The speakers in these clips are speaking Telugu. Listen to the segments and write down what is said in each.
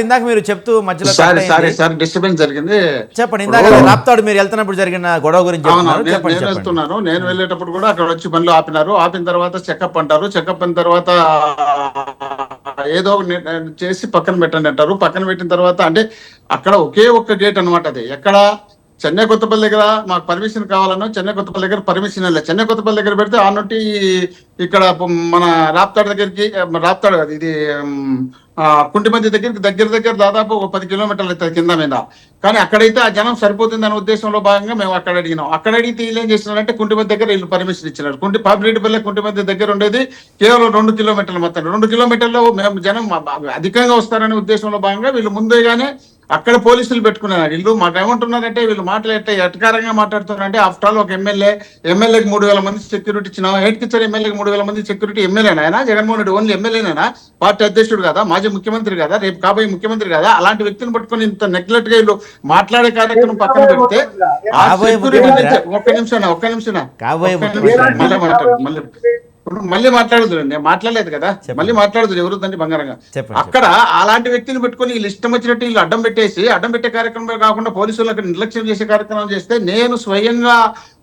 ఇందాక మీరు చెప్తూ మధ్యలో సారీ సారీ డిస్టర్బెన్స్ జరిగింది. చెప్పండి ఇందాక రాప్తాడు మీరు వెళ్తున్నప్పుడు జరిగిన గొడవ గురించి నేను వెళ్తున్నాను. నేను వెళ్ళేటప్పుడు కూడా అక్కడ వచ్చి బండ్లు ఆపినారు. ఆపిన తర్వాత చెకప్ అంటారు. చెకప్ అయిన తర్వాత ఏదో చేసి పక్కన పెట్టండి అంటారు. పక్కన పెట్టిన తర్వాత అంటే అక్కడ ఒకే ఒక్క గేట్ అన్నమాట అది. ఎక్కడ? చెన్నై కొత్తపల్లి దగ్గర మాకు పర్మిషన్ కావాలన్నా చెన్నై కొత్తపల్లి దగ్గర పర్మిషన్ లేదు చెన్నై కొత్తపల్లి దగ్గర పెడితే ఆ నుండి ఇక్కడ మన రాప్తాడు దగ్గరికి రాప్తాడు కాదు ఇది కుంటిమంది దగ్గరికి దగ్గర దగ్గర దాదాపు ఒక పది కిలోమీటర్లు అవుతుంది కింద మీద. కానీ అక్కడైతే ఆ జనం సరిపోతుంది అనే ఉద్దేశంలో భాగంగా మేము అక్కడ అడిగినాం. అక్కడ అడిగితే వీళ్ళు ఏం చేస్తున్నారంటే కుంటిమంది దగ్గర వీళ్ళు పర్మిషన్ ఇచ్చినారు. కుంటి పాపిరెడ్డిపల్లి కుంటిమంది దగ్గర ఉండేది కేవలం రెండు కిలోమీటర్లు మొత్తం రెండు కిలోమీటర్లు మేము జనం అధికంగా వస్తారనే ఉద్దేశంలో భాగంగా వీళ్ళు ముందుగానే అక్కడ పోలీసులు పెట్టుకున్నారు వీళ్ళు మాకు ఏమంటున్నారంటే వీళ్ళు మాట్లాడితే ఎటకారంగా మాట్లాడుతున్నారంటే ఆఫ్టర్ ఆల్ ఒక ఎమ్మెల్యే ఎమ్మెల్యేకి మూడు వేల మంది సెక్యూరిటీ ఇచ్చిన ఏంటికి ఇచ్చారు ఎమ్మెల్యేకి మూడు వేల మంది సెక్యూరిటీ ఎమ్మెల్యేనా ఆయన జగన్మోహన్ రెడ్డి ఓన్లీ ఎమ్మెల్యేనా పార్టీ అధ్యక్షుడు కదా మాజీ ముఖ్యమంత్రి కదా రేపు కాబోయే ముఖ్యమంత్రి కదా అలాంటి వ్యక్తిని పట్టుకొని ఇంత నెగ్లెక్ట్గా వీళ్ళు మాట్లాడే కార్యక్రమం పక్కన పెడితే ఒక్క నిమిషం ఒక్క. నిమిషం. మళ్ళీ మాట్లాడు మళ్ళీ ఇప్పుడు మళ్ళీ మాట్లాడదు నేను మాట్లాడలేదు కదా. మళ్ళీ మాట్లాడదు ఎవరు తండ్రి బంగారంగా? అక్కడ అలాంటి వ్యక్తిని పెట్టుకొని వీళ్ళు ఇష్టం వచ్చినట్టు వీళ్ళు అడ్డం పెట్టేసి అడ్డం పెట్టే కార్యక్రమం కాకుండా పోలీసులు అక్కడ నిర్లక్ష్యం చేసే కార్యక్రమం చేస్తే నేను స్వయంగా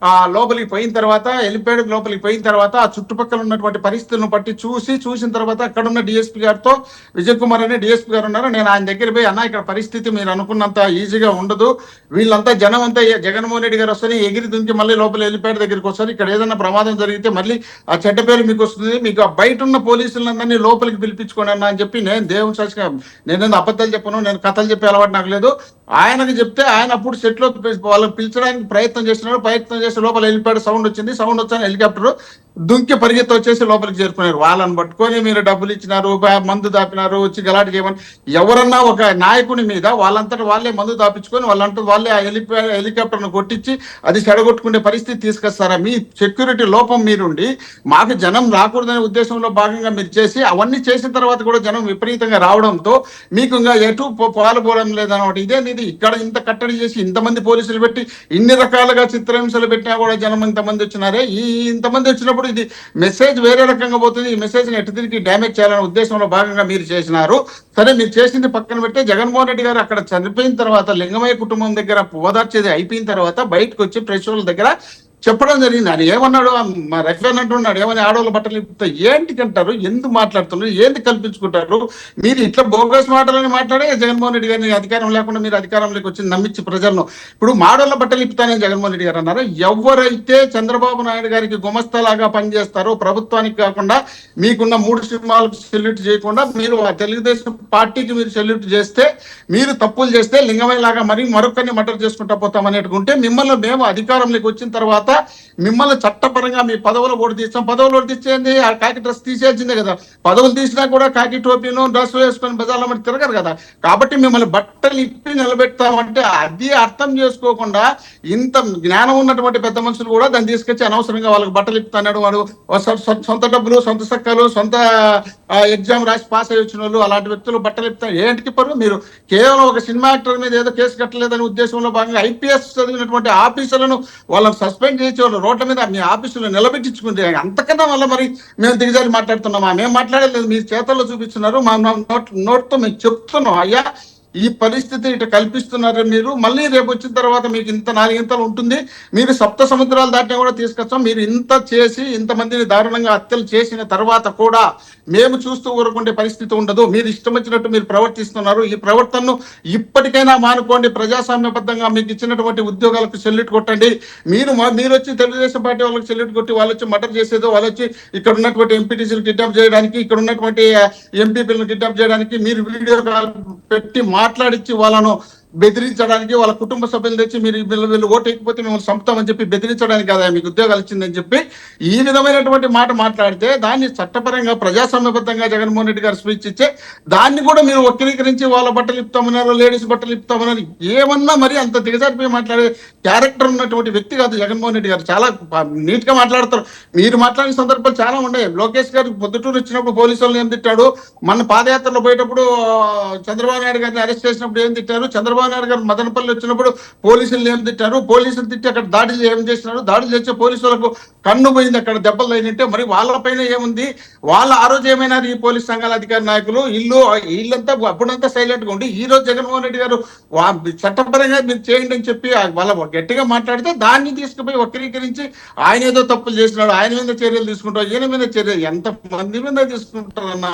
ఆ లోపలికి పోయిన తర్వాత ఎలిపేడ్ లోపలికి పోయిన తర్వాత ఆ చుట్టుపక్కల ఉన్నటువంటి పరిస్థితులను బట్టి చూసి చూసిన తర్వాత అక్కడ ఉన్న డిఎస్పీ గారితో విజయ్ కుమార్ అనే డిఎస్పీ గారు ఉన్నారు. నేను ఆయన దగ్గర పోయి అన్న ఇక్కడ పరిస్థితి మీరు అనుకున్నంత ఈజీగా ఉండదు. వీళ్ళంతా జనం అంతా జగన్మోహన్ రెడ్డి గారు వస్తారు ఎగిరి దుంకి మళ్ళీ లోపల ఎలిపేడ్ దగ్గరికి వస్తారు. ఇక్కడ ఏదైనా ప్రమాదం జరిగితే మళ్ళీ ఆ చెడ్డ పేరు మీకు వస్తుంది మీకు బయట ఉన్న పోలీసులందరినీ లోపలికి పిలిపించుకోండి అన్న అని చెప్పి నేను దేవుని సాక్షిగా నేను అబద్ధాలు చెప్పను నేను కథలు చెప్పే అలవాటు నాకు లేదు. ఆయనకి చెప్తే ఆయన అప్పుడు సెట్లో వాళ్ళని పిలిచడానికి ప్రయత్నం చేస్తున్నారు ప్రయత్నం చేసి లోపల వెళ్ళిపోయాడు సౌండ్ వచ్చింది సౌండ్ వచ్చాను హెలికాప్టర్ దుంకి పరిగెత్తి వచ్చేసి లోపలికి చేరుకున్నారు వాళ్ళని పట్టుకొని మీరు డబ్బులు ఇచ్చినారు మందు దాపినారు వచ్చి గలాట చేయమని ఎవరన్నా ఒక నాయకుని మీద వాళ్ళంతటా వాళ్ళే మందు దాపించుకొని వాళ్ళంతా వాళ్ళే ఆ హెలిపా హెలికాప్టర్ను కొట్టించి అది చెడగొట్టుకునే పరిస్థితి తీసుకొస్తారా? మీ సెక్యూరిటీ లోపం మీరుండి మాకు జనం రాకూడదనే ఉద్దేశంలో భాగంగా మీరు చేసి అవన్నీ చేసిన తర్వాత కూడా జనం విపరీతంగా రావడంతో మీకు ఇంకా ఎటు పో- పాలుపోవడం లేదన్నమాట. ఇదే ఇది ఇక్కడ ఇంత కట్టడి చేసి ఇంతమంది పోలీసులు పెట్టి ఇన్ని రకాలుగా చిత్రహింసలు పెట్టినా కూడా జనం ఇంతమంది వచ్చినారే? ఈ ఇంతమంది వచ్చినప్పుడు ఇది మెసేజ్ వేరే రకంగా పోతుంది. ఈ మెసేజ్ని ఎటు తిరిగి డ్యామేజ్ చేయాలనే ఉద్దేశంలో భాగంగా మీరు చేసినారు. సరే మీరు చేసింది పక్కన పెట్టి జగన్మోహన్ రెడ్డి గారు అక్కడ చనిపోయిన తర్వాత లింగమయ్య కుటుంబం దగ్గర ఓదార్చేది అయిపోయిన తర్వాత బయటకు వచ్చి ప్రెస్ దగ్గర చెప్పడం జరిగింది. ఆయన ఏమన్నాడు? మా రెఫరెన్ అంటున్నాడు ఏమని ఆడవాళ్ళ బట్టలు ఇప్పుతా ఏంటి అంటారు ఎందుకు మాట్లాడుతున్నారు? ఏంది కల్పించుకుంటారు? మీరు ఇట్లా బోగస్ మాటలని మాట్లాడే జగన్మోహన్ రెడ్డి గారిని అధికారం లేకుండా మీరు అధికారంలోకి వచ్చి నమ్మించి ప్రజలను ఇప్పుడు మాడోళ్ళ బట్టలు ఇప్పుతానని జగన్మోహన్ రెడ్డి గారు అన్నారు? ఎవరైతే చంద్రబాబు నాయుడు గారికి గుమస్తలాగా పనిచేస్తారో ప్రభుత్వానికి కాకుండా మీకున్న మూడు సినిమాలకు సెల్యూట్ చేయకుండా మీరు ఆ తెలుగుదేశం పార్టీకి మీరు సెల్యూట్ చేస్తే మీరు తప్పులు చేస్తే లింగమయ్య లాగా మరి మరొకరిని మటర్ చేసుకుంటా పోతాం అనేటుకుంటే మిమ్మల్ని మేము అధికారంలోకి వచ్చిన తర్వాత మిమ్మల్ని చట్టపరంగా మీ పదవులు ఓటు తీస్తాం. పదవులు ఓటు తీసేయండి ఆ కాకి డ్రెస్ తీసేసిందే కదా. పదవులు తీసినా కూడా కాకి టోపీను డ్రెస్ వేసుకొని బజార్లో మరి తిరగరు కదా. కాబట్టి మిమ్మల్ని బట్టలు ఇప్పి నిలబెడతామంటే అది అర్థం చేసుకోకుండా ఇంత జ్ఞానం ఉన్నటువంటి పెద్ద మనుషులు కూడా దాన్ని తీసుకొచ్చి అనవసరంగా వాళ్ళకి బట్టలు ఇప్పుతున్నాడు వాడు. సొంత డబ్బులు సొంత సక్కలు సొంత ఎగ్జామ్ రాసి పాస్ అయ్యి వచ్చిన వాళ్ళు అలాంటి వ్యక్తులు బట్టలు ఇప్పుతారు ఏంటికి పరు మీరు? కేవలం ఒక సినిమా యాక్టర్ మీద ఏదో కేసు కట్టలేదనే ఉద్దేశంలో భాగంగా ఐపీఎస్ చదివినటువంటి ఆఫీసులను వాళ్ళని సస్పెండ్ చేసి వాళ్ళు రోడ్ల మీద మీ ఆఫీసులో నిలబెట్టించుకుంటే అంతకన్నా వల్ల మరి మేము దిగజారి మాట్లాడుతున్నామా? మేము మాట్లాడలేదు. మీ చేతల్లో చూపిస్తున్నారు. మా మా నోట్ నోట్తో మేము చెప్తున్నాం. అయ్యా ఈ పరిస్థితి ఇటు కల్పిస్తున్నారు మీరు? మళ్ళీ రేపు వచ్చిన తర్వాత మీకు ఇంత నాలుగింతలు ఉంటుంది. మీరు సప్త సముద్రాలు దాటినా కూడా తీసుకొచ్చాం మీరు ఇంత చేసి ఇంతమందిని దారుణంగా హత్యలు చేసిన తర్వాత కూడా మేము చూస్తూ ఊరుకుండే పరిస్థితి ఉండదు. మీరు ఇష్టం వచ్చినట్టు మీరు ప్రవర్తిస్తున్నారు. ఈ ప్రవర్తనను ఇప్పటికైనా మానుకోండి. ప్రజాస్వామ్యబద్ధంగా మీకు ఇచ్చినటువంటి ఉద్యోగాలకు సెల్యూట్ కొట్టండి. మీరు మీరు వచ్చి తెలుగుదేశం పార్టీ వాళ్ళకి సెల్యూట్ కొట్టి వాళ్ళు వచ్చి మటర్ చేసేదో వాళ్ళు వచ్చి ఇక్కడ ఉన్నటువంటి ఎంపీటీసీలు కిడ్నాప్ చేయడానికి ఇక్కడ ఉన్నటువంటి ఎంపీపీలను కిడ్నాప్ చేయడానికి మీరు వీడియో కాల్ పెట్టి మాట్లాడించి వాళ్ళను బెదిరించడానికి వాళ్ళ కుటుంబ సభ్యులు తెచ్చి మీరు వీళ్ళు వీళ్ళు మిమ్మల్ని చంపుతామని చెప్పి బెదిరించడానికి కదా మీకు ఉద్యోగాలు ఇచ్చిందని చెప్పి ఈ విధమైనటువంటి మాట మాట్లాడితే దాన్ని చట్టపరంగా ప్రజాస్వామ్యబద్ధంగా జగన్మోహన్ రెడ్డి గారు స్పీచ్ ఇచ్చే దాన్ని కూడా మీరు వక్రీకరించి వాళ్ళ బట్టలు ఇప్తామన్నారు లేడీస్ బట్టలు ఇప్తామన్నారు ఏమన్నా మరి అంత దిగజారిపోయి మాట్లాడే క్యారెక్టర్ ఉన్నటువంటి వ్యక్తి కాదు జగన్మోహన్ రెడ్డి గారు. చాలా నీట్గా మాట్లాడతారు. మీరు మాట్లాడిన సందర్భాలు చాలా ఉన్నాయి. లోకేష్ గారు పొద్దుటూరు వచ్చినప్పుడు పోలీసు వాళ్ళని ఏం తిట్టాడు? మన పాదయాత్రలో పోయేటప్పుడు చంద్రబాబు నాయుడు గారిని అరెస్ట్ చేసినప్పుడు ఏం తిట్టారు? చంద్రబాబు చంద్రబాబు నాయుడు గారు మదనపల్లి వచ్చినప్పుడు పోలీసులు ఏం తిట్టారు? పోలీసులు తిట్టి అక్కడ దాడులు ఏం చేసినారు దాడులు చేసే పోలీసులకు కన్ను పోయింది అక్కడ దెబ్బలు అయినట్టే మరి వాళ్ళపైన ఏముంది? వాళ్ళ ఆ రోజు ఏమైనారు ఈ పోలీస్ సంఘాల అధికార నాయకులు? ఇల్లు వీళ్ళంతా అప్పుడంతా సైలెంట్గా ఉండి ఈ రోజు జగన్మోహన్ రెడ్డి గారు చట్టపరంగా మీరు చేయండి అని చెప్పి వాళ్ళ గట్టిగా మాట్లాడితే దాన్ని తీసుకుపోయి వక్రీకరించి ఆయన ఏదో తప్పులు చేసినాడు ఆయన మీద చర్యలు తీసుకుంటారు ఈయన మీద చర్యలు ఎంత మంది మీద తీసుకుంటారన్నా?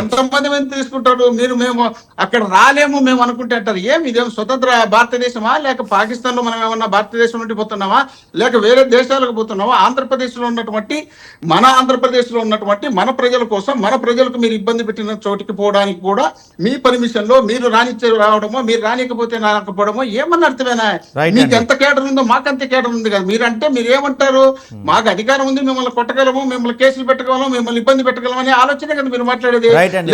ఎంత మంది మీద తీసుకుంటారు? మీరు మేము అక్కడ రాలేము మేము అనుకుంటే అంటారు. ఏం ఇదేం స్వతంత్ర భారతదేశమా? లేక పాకిస్తాన్లో మనం ఏమన్నా భారతదేశం నుండి పోతున్నామా? లేక వేరే దేశాలకు పోతున్నామా? ఆంధ్రప్రదేశ్లో ఉన్నటువంటి మన ఆంధ్రప్రదేశ్లో ఉన్నటువంటి మన ప్రజల కోసం మన ప్రజలకు మీరు ఇబ్బంది పెట్టిన చోటికి పోవడానికి కూడా మీ పర్మిషన్లో మీరు రానిచ్చే రావడమో మీరు రానికపోతే రాకపోవడమో ఏమన్నా అర్థమేనా? మీకు. ఎంత కేటర్ ఉందో మాకు అంత కేటర్ ఉంది కదా. మీరంటే మీరు ఏమంటారు మాకు అధికారం ఉంది మిమ్మల్ని కొట్టగలము మిమ్మల్ని కేసులు పెట్టగలము మిమ్మల్ని ఇబ్బంది పెట్టగలము అనే ఆలోచనే కదా మీరు మాట్లాడేది. రైట్ అండి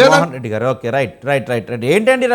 రైట్ రైట్ రైట్ రైట్ ఏంటండి